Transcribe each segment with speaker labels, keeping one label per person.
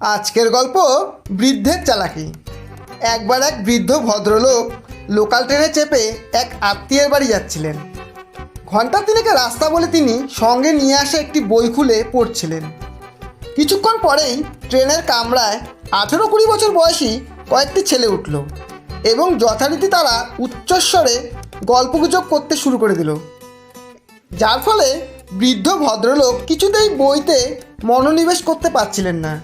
Speaker 1: আজকের গল্প বৃদ্ধের চালাকি। একবার এক বৃদ্ধ ভদ্রলোক লোকাল ট্রেনে চেপে এক আত্মীয়ের বাড়ি যাচ্ছিলেন। ঘণ্টা তিনেকের রাস্তা বলে তিনি সঙ্গে নিয়ে আসা একটি বই খুলে পড়ছিলেন। কিছুক্ষণ পরেই ট্রেনের কামরায় আঠেরো কুড়ি বছর বয়সী কয়েকটি ছেলে উঠল এবং যথারীতি তারা উচ্চস্বরে গল্পগুজব করতে শুরু করে দিল। যার ফলে বৃদ্ধ ভদ্রলোক কিছুতেই বইতে মনোনিবেশ করতে পারছিলেন না।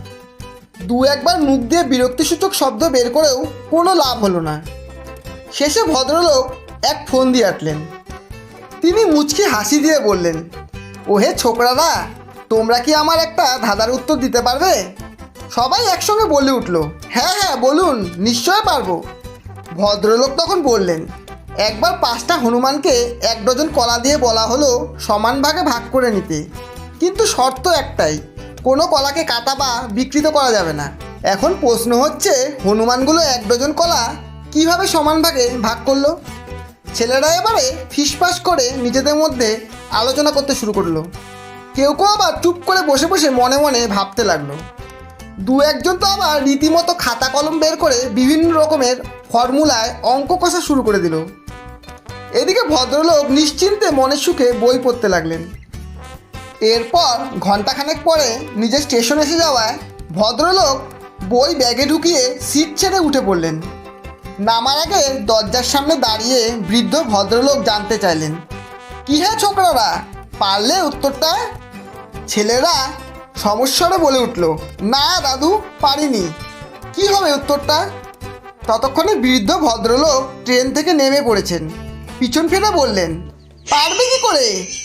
Speaker 1: দু একবার মুখ দিয়ে বিরক্তিসূচক শব্দ বের করেও কোনো লাভ হলো না। শেষে ভদ্রলোক এক ফোন দিয়ে আটলেন। তিনি মুচকি হাসি দিয়ে বললেন, ওহে ছোকরারা, তোমরা কি আমার একটা ধাঁধার উত্তর দিতে পারবে? সবাই একসঙ্গে বলে উঠল হ্যাঁ হ্যাঁ বলুন নিশ্চয় পারব। ভদ্রলোক তখন বললেন, একবার পাঁচটা হনুমানকে এক ডজন কলা দিয়ে বলা হলো সমান ভাগে ভাগ করে নিতে। কিন্তু শর্ত একটাই কোনো কলাকে কাটা বা বিকৃত করা যাবে না। এখন প্রশ্ন হচ্ছে, হনুমানগুলো এক ডজন কলা কীভাবে সমান ভাগে ভাগ করল? ছেলেরা এবারে ফিসফাস করে নিজেদের মধ্যে আলোচনা করতে শুরু করল। কেউ কেউ আবার চুপ করে বসে বসে মনে মনে ভাবতে লাগল। দু একজন তো আবার রীতিমতো খাতা কলম বের করে বিভিন্ন রকমের ফর্মুলায় অঙ্ক কষা শুরু করে দিল। এদিকে ভদ্রলোক নিশ্চিন্তে মনের সুখে বই পড়তে লাগলেন। এরপর ঘন্টাখানেক পরে নিজের স্টেশন এসে যাওয়ায় ভদ্রলোক বই ব্যাগে ঢুকিয়ে সিট ছেড়ে উঠে পড়লেন। নামার আগে দরজার সামনে দাঁড়িয়ে বৃদ্ধ ভদ্রলোক জানতে চাইলেন, কি হ্যাঁ ছোকরারা? পারলে উত্তরটা? ছেলেরা সমস্যারে বলে উঠল, না দাদু, পারিনি। কি হবে উত্তরটা? ততক্ষণে বৃদ্ধ ভদ্রলোক ট্রেন থেকে নেমে পড়েছেন। পিছন ফিরে বললেন, পারবে কি করে?